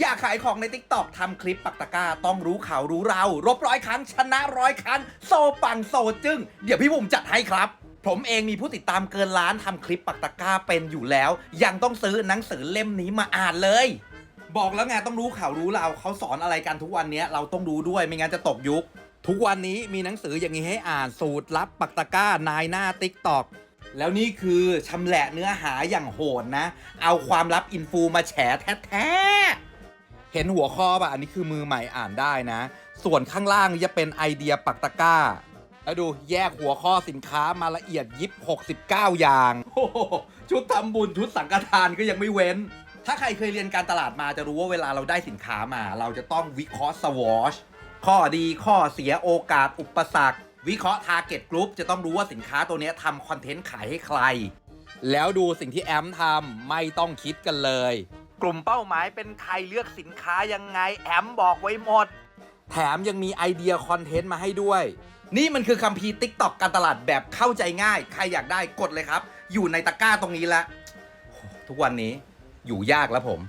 อยากขายของใน t ิ k t o k ทำคลิปปักตะก้าต้องรู้ข่าวรู้เรา รบร้อยครั้งชนะร้อยครั้ง โซปังโซจึ้ง เดี๋ยวพี่บุ๋มจัดให้ครับ ผมเองมีผู้ติดตามเกินล้านทำคลิปปักตะก้าเป็นอยู่แล้ว ยังต้องซื้อหนังสือเล่มนี้มาอ่านเลย บอกแล้วไงต้องรู้ข่าวรู้เราเขาสอนอะไรกันทุกวันนี้เราต้องรู้ด้วยไม่งั้นจะตกยุค ทุกวันนี้มีหนังสืออย่างนี้ให้อ่านสูตรลับปักตะก้านายหน้าติ๊กตอกแล้วนี่คือชำแหละเนื้อหาอย่างโหดนะ เอาความลับอินฟูมาแฉแท้ เห็นหัวข้อป่ะ อันนี้คือมือใหม่อ่านได้นะ ส่วนข้างล่างจะเป็นไอเดียปักตะกร้า แล้วดูแยกหัวข้อสินค้ามาละเอียดยิบ 69 อย่างโอ้โหชุดทำบุญชุดสังฆทานก็ยังไม่เว้น ถ้าใครเคยเรียนการตลาดมาจะรู้ว่าเวลาเราได้สินค้ามา เราจะต้องวิเคราะห์สวอชข้อดีข้อเสียโอกาสอุปสรรค วิเคราะห์ Target Group จะต้องรู้ว่าสินค้าตัวนี้ทำคอนเทนต์ขายให้ใคร แล้วดูสิ่งที่แอมทำไม่ต้องคิดกันเลย กลุ่มเป้าหมายเป็นใครเลือกสินค้ายังไงแอมบอกไว้หมด แถมยังมีไอเดียคอนเทนต์มาให้ด้วย นี่มันคือคัมภีร์ติ๊กต็อกการตลาดแบบเข้าใจง่าย ใครอยากได้กดเลยครับ อยู่ในตะกร้าตรงนี้ละ ทุกวันนี้อยู่ยากแล้วผม